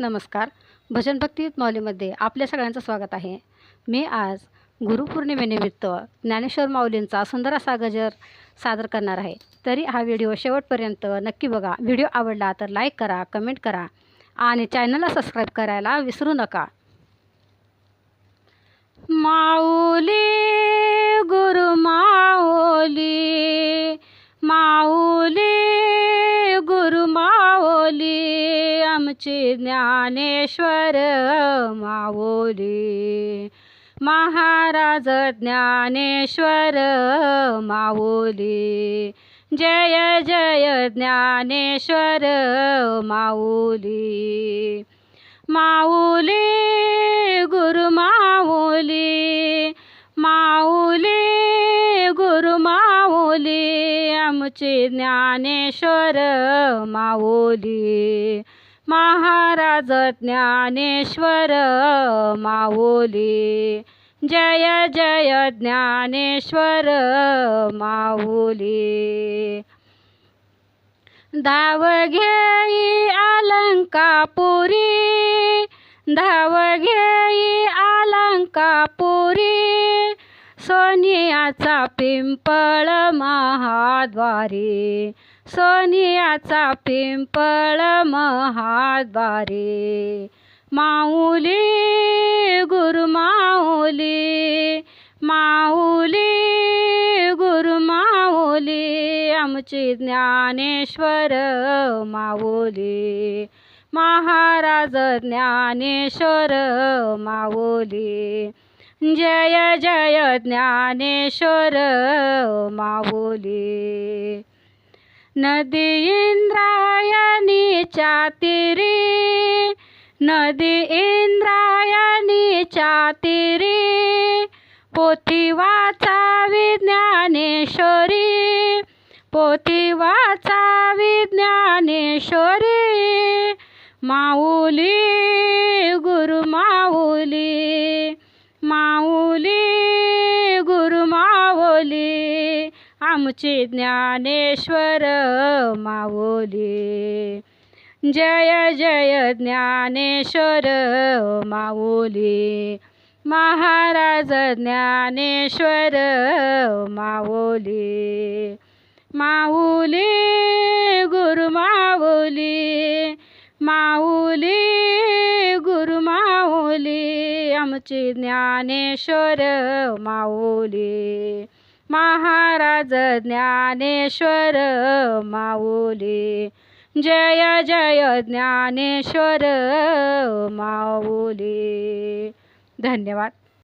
नमस्कार. भजन भक्ती माऊलीमध्ये आपल्या सगळ्यांचं स्वागत आहे. मी आज गुरुपौर्णिमेनिमित्त ज्ञानेश्वर माऊलींचा सुंदर असा गजर सादर करणार आहे. तरी हा व्हिडिओ शेवटपर्यंत नक्की बघा. व्हिडिओ आवडला तर लाईक करा कमेंट करा आणि चॅनलला सबस्क्राईब करायला विसरू नका. माऊली गुरु माऊली ज्ञानेश्वर माऊली. महाराज ज्ञानेश्वर माऊली. जय जय ज्ञानेश्वर माऊली. माऊली गुरु माऊली. माऊली गुरु माऊली. आमची ज्ञानेश्वर माऊली. महाराज ज्ञानेश्वर माऊली. जय जय ज्ञानेश्वर माऊली. धाव घेई अलंकापुरी. धाव घेई अलंकापुरी. सोनियाचा पिंपळ महाद्वारी. सोनियाचा पिंपळ महाद्वारे. माऊली गुरु माऊली माऊली गुरु माऊली आमची ज्ञानेश्वर माऊली. महाराज ज्ञानेश्वर माऊली. जय जय ज्ञानेश्वर माऊली. नदी इंद्रायणीच्या चातिरी नदी इंद्रायणीच्या तिरी पोथी वाचावी ज्ञानेश्वरी पोथी वाचावी ज्ञानेश्वरी माऊली आमचे ज्ञानेश्वर माऊली. जय जय ज्ञानेश्वर माऊली. महाराज ज्ञानेश्वर माऊली. माऊली गुरु माऊली. माऊली गुरु माऊली. आमची ज्ञानेश्वर माऊली. महाराज ज्ञानेश्वर माऊली. जय जय ज्ञानेश्वर माऊली. धन्यवाद.